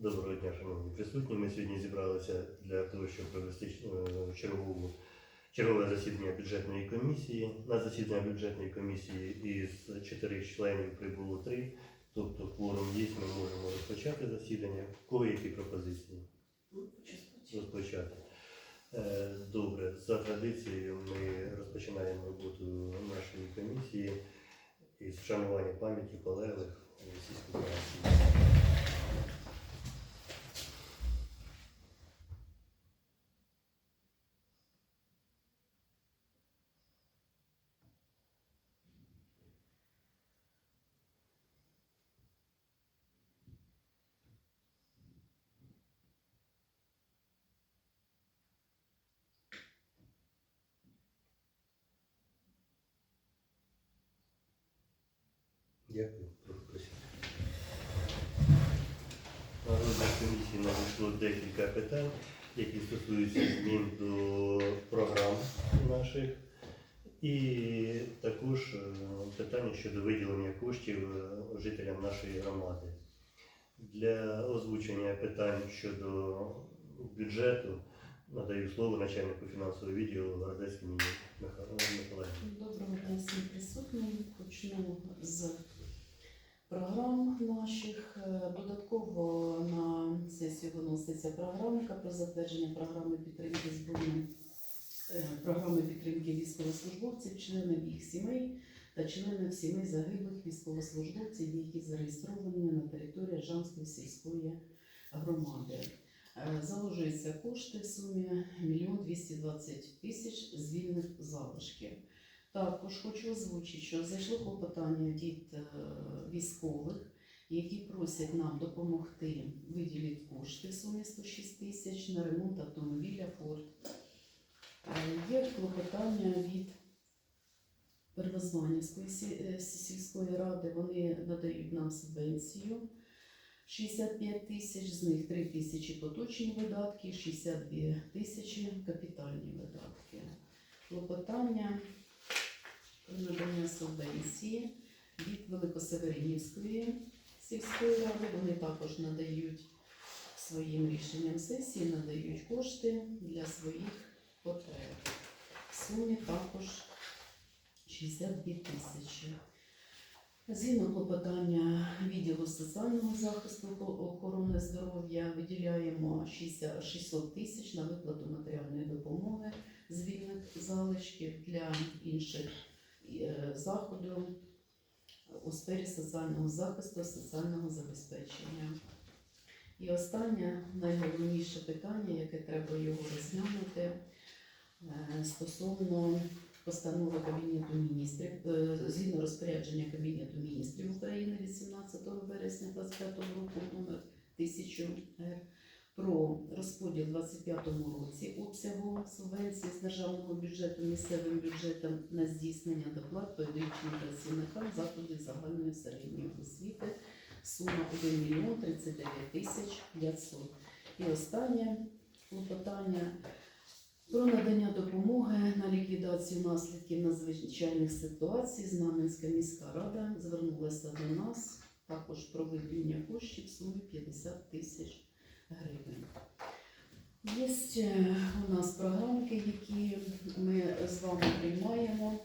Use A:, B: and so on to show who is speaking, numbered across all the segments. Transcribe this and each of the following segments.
A: Доброго дня, шановні присутні. Ми сьогодні зібралися для того, щоб провести е, чергову, чергове засідання бюджетної комісії. На засідання бюджетної комісії із чотирьох членів прибуло три, тобто кворум є, ми можемо розпочати засідання. Кого які пропозиції? Розпочати. Е, Добре, за традицією ми розпочинаємо роботу нашої комісії із вшанування пам'яті полеглих у Дякую. На розгляд комісії надійшло декілька питань, які стосуються змін до програм наших, і також е, питання щодо виділення коштів е, жителям нашої громади. Для озвучення питань щодо бюджету надаю слово начальнику фінансового відділу Городецькому Михайловні.
B: Доброго дня всім присутнім. Почну з програм наших. Е, Додатково на сесію виноситься програмка про затвердження програми підтримки збройної е, програми підтримки військовослужбовців, членів їх сімей та членів сімей загиблих військовослужбовців, які зареєстровані на території Жамської сільської громади. Е, Заложуються кошти в сумі 1 220 тисяч з вільних залишків. Також хочу озвучити, що зайшло клопотання від е, військових, які просять нам допомогти виділити кошти в сумі 106 тисяч на ремонт автомобіля Ford. Е, Є клопотання від Первозванівської е, сільської ради. Вони надають нам субвенцію 65 тисяч, з них 3 тисячі поточні видатки, 62 тисячі капітальні видатки. Клопотання про надання субвенції від Великосеверинівської сільської ради. Вони також надають своїм рішенням сесії, надають кошти для своїх потреб. В сумі також 62 тисячі. Згідно клопотання відділу соціального захисту охорони здоров'я виділяємо 600 тисяч на виплату матеріальної допомоги з вільних залишків для інших е, заходів у сфері соціального захисту, соціального забезпечення. І останнє найголовніше питання, яке треба його розглянути е, стосовно постанови Кабінету міністрів, е, згідно розпорядження Кабінету міністрів України від 17 вересня 2025 року номер 1000 Р про розподіл у 2025 році обсягу субвенції з державного бюджету місцевим бюджетом на здійснення доплат педагогічним працівникам закладів загальної середньої освіти. Сума 1 мільйон 39 тисяч 500. І останнє клопотання про надання допомоги на ліквідацію наслідків надзвичайних ситуацій. Знам'янська міська рада звернулася до нас також про виділення коштів сумі 50 тисяч гривень. Є е, у нас програмки, які ми з вами приймаємо.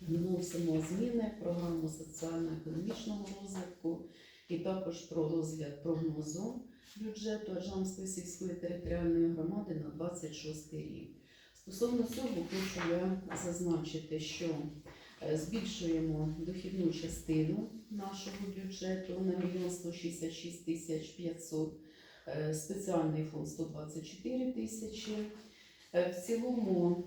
B: Вносимо зміни в програму соціально-економічного розвитку і також про розгляд прогнозу бюджету Аджамської сільської територіальної громади на 26 рік. Стосовно цього хочу я зазначити, що е, збільшуємо дохідну частину нашого бюджету на 1 166 тисяч 500, е, спеціальний фонд 124 тисячі. Е, В цілому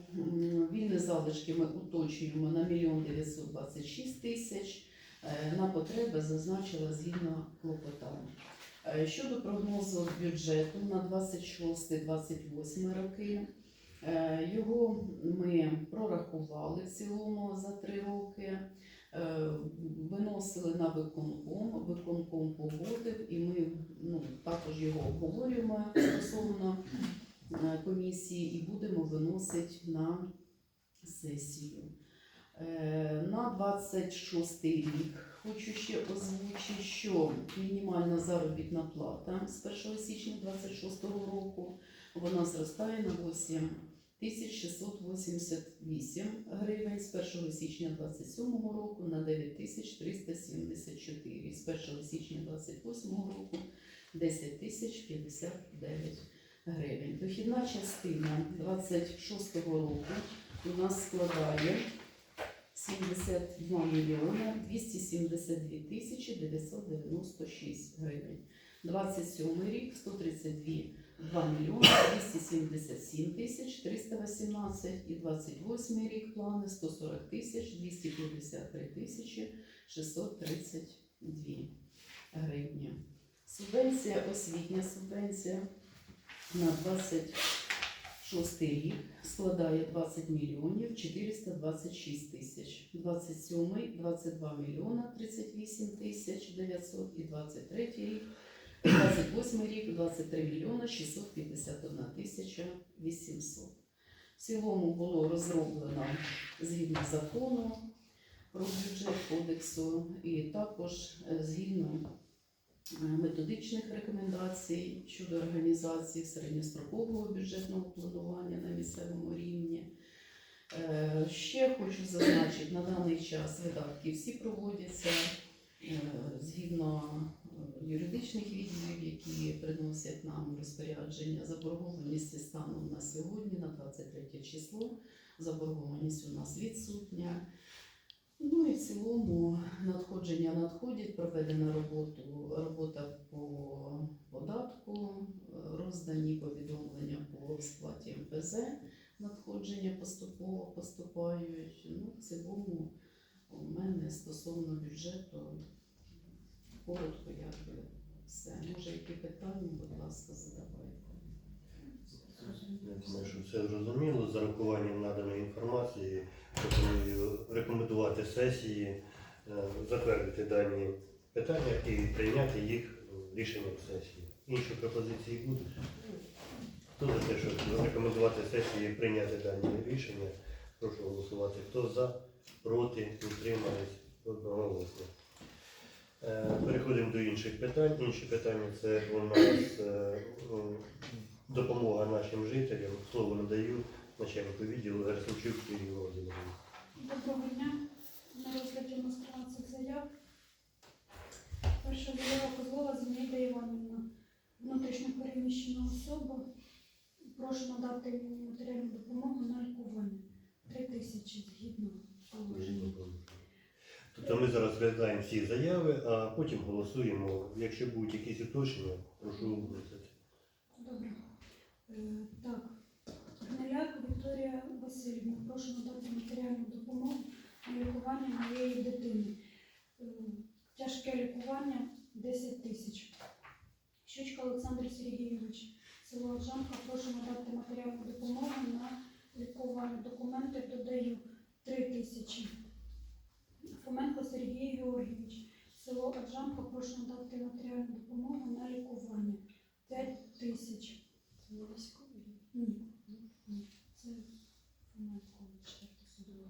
B: вільні залишки ми уточнюємо на 1 926 тисяч. Е, На потреби зазначила згідно клопотань. Е, Щодо прогнозу бюджету на 26-28 роки, е, його ми прорахували в цілому за три роки, е, виносили на виконком, виконком погодив, і ми ну, також його обговорюємо стосовно е, комісії і будемо виносити на сесію. Е, На 26 рік хочу ще озвучити, що мінімальна заробітна плата з 1 січня 26 року вона зростає на 8 1688 гривень з 1 січня 27 року на 9374 з 1 січня 28 року 10 тисяч 59 гривень. Дохідна частина 26 року у нас складає 72 мільйона 272 тисячі 996 гривень. 27 рік 132 2 мільйони 277 тисяч 318 і 28 рік плани 140 тисяч 253 тисячі 632 гривні. Субвенція, освітня субвенція на 26 рік складає 20 мільйонів 426 тисяч. 27 – 22 мільйона 38 тисяч 900 і 23 рік 28 рік 23 мільйона 651 тисяча 800. В цілому було розроблено згідно закону про бюджет кодексу і також е, згідно е, методичних рекомендацій щодо організації середньострокового бюджетного планування на місцевому рівні. Е, Ще хочу зазначити, на даний час видатки всі проводяться згідно юридичних відділів, які приносять нам розпорядження. Заборгованість станом на сьогодні, на 23 число. Заборгованість у нас відсутня. Ну і в цілому надходження надходять, проведена роботу, робота по податку, роздані повідомлення по сплаті МПЗ, надходження поступово поступають. Ну, в цілому у мене стосовно бюджету коротко якби все. Може, які питання, будь ласка, задавайте.
A: Думаю, що все зрозуміло. З зарахуванням наданої інформації пропоную рекомендувати сесії, е, затвердити дані питання і прийняти їх рішенням сесії. Інші пропозиції будуть. Хто за те, щоб рекомендувати сесії прийняти дані рішення, прошу голосувати. Хто за, проти, утримались одноголосно. Е, Переходимо до інших питань. Інші питання це у нас е, допомога нашим жителям. Слово надаю начальнику відділу Герсенчук Юрію Володимировичу.
C: Доброго дня. На розгляді у нас 13 заяв. Перша заява Козлова Зінаїда Іванівна. Внутрішньо переміщена особа. Прошу надати мені матеріальну допомогу на лікування. Три тисячі згідно положення.
A: Тобто ми зараз розглядаємо всі заяви, а потім голосуємо. Якщо будуть якісь уточнення, прошу виразити.
C: Добре. Е, так. Гниляк Вікторія Васильівна. Прошу надати матеріальну допомогу на лікування моєї дитини. Е, Тяжке лікування 10 тисяч. Щучка Олександр Сергійович, село Аджанка, прошу надати матеріальну допомогу на лікування. Документи додаю 3 тисячі. Фоменко Сергій Георгійович, село Аджанка, прошу надати матеріальну допомогу на лікування. 5 тисяч. Це не військовий? Ні. Ні. Це Фоменко, четверта судова.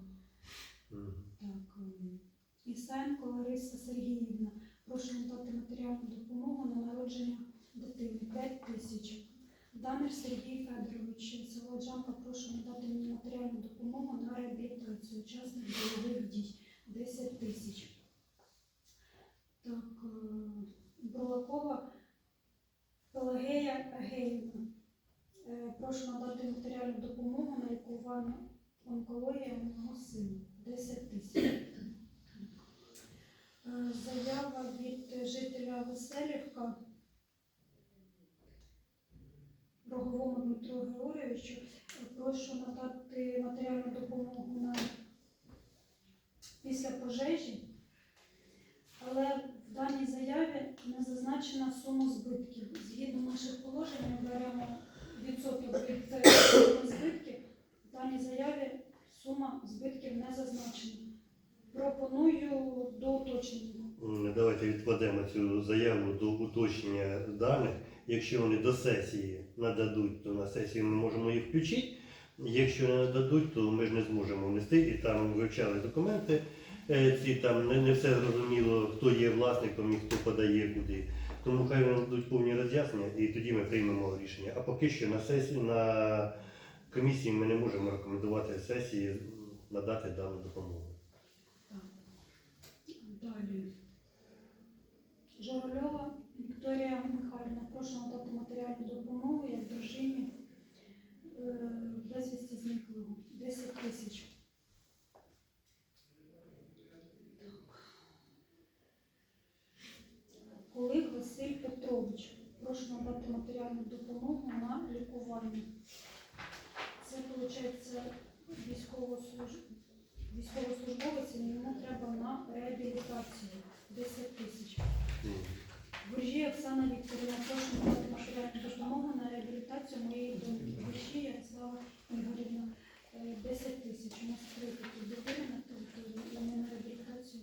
A: Мгм.
C: Так, Ісаєнко Лариса Сергіївна, прошу надати матеріальну допомогу на народження дитини 5 тисяч. Дамир Сергій Федорович, село Джанка, прошу надати мені матеріальну допомогу на реабілітацію учасник бойових дій 10 тисяч. Так, е, Бурлакова Пелагея Агеївна. Е, Прошу надати матеріальну допомогу на лікування онкології мого сина 10 тисяч. Е, Заява від жителя Веселівка Роговому Дмитру Георгійовичу. Прошу надати матеріальну допомогу на після пожежі, але в даній заяві не зазначена сума збитків. Згідно наших положень, ми беремо відсоток від е, збитків. В даній заяві сума збитків не зазначена. Пропоную до уточнення.
A: Давайте відкладемо цю заяву до уточнення даних. Якщо вони до сесії нададуть, то на сесію ми можемо їх включити. Якщо не нададуть, то ми ж не зможемо внести і там вивчали документи. е, Ці там не, все зрозуміло, хто є власником і хто подає куди. Тому хай нам дадуть повні роз'яснення, і тоді ми приймемо рішення. А поки що на сесії на комісії ми не можемо рекомендувати сесії надати дану допомогу.
C: Далі. Журавльова Вікторія Михайлівна, прошу надати матеріальну допомогу як дружині безвісті зниклого. 10 тисяч. Колих Василь Петрович, прошу надати матеріальну допомогу на лікування. Це виходить військовослужбовець, йому треба на реабілітацію 10 тисяч. Буржій Оксана Вікторівна, прошу надати матеріальну допомогу на реабілітацію моєї доньки. Буржій Ярослава Ігорівна, е, 10 тисяч. У нас три такі дитини на території, і вони на реабілітацію.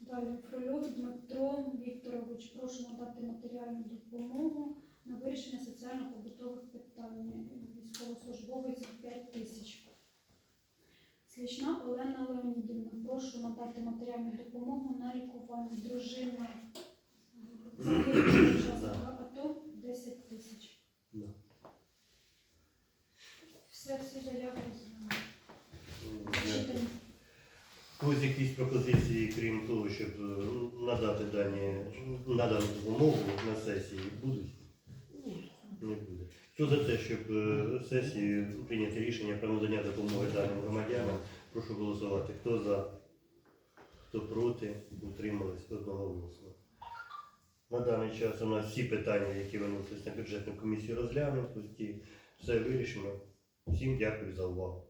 C: Далі Фрольов Дмитро Вікторович, прошу надати матеріальну допомогу на вирішення соціально-побутових питань. Військовослужбовець 5 тисяч. Слічна Олена Леонідівна, прошу надати матеріальну допомогу на лікування. Дружина загиблого учасника АТО 10 тисяч.
A: Да.
C: Все, всі заяви розглянули.
A: Дякую.
C: Читаємо.
A: Ось якісь пропозиції, крім того, щоб е, надати дані надану допомогу на сесії, будуть? Не буде. Хто за те, щоб е, сесії прийняти рішення про надання допомоги даним громадянам, прошу голосувати. Хто за, хто проти, утримались одноголосно. На даний час у нас всі питання, які виносились на бюджетну комісію, розглянуті. Все вирішено. Всім дякую за увагу.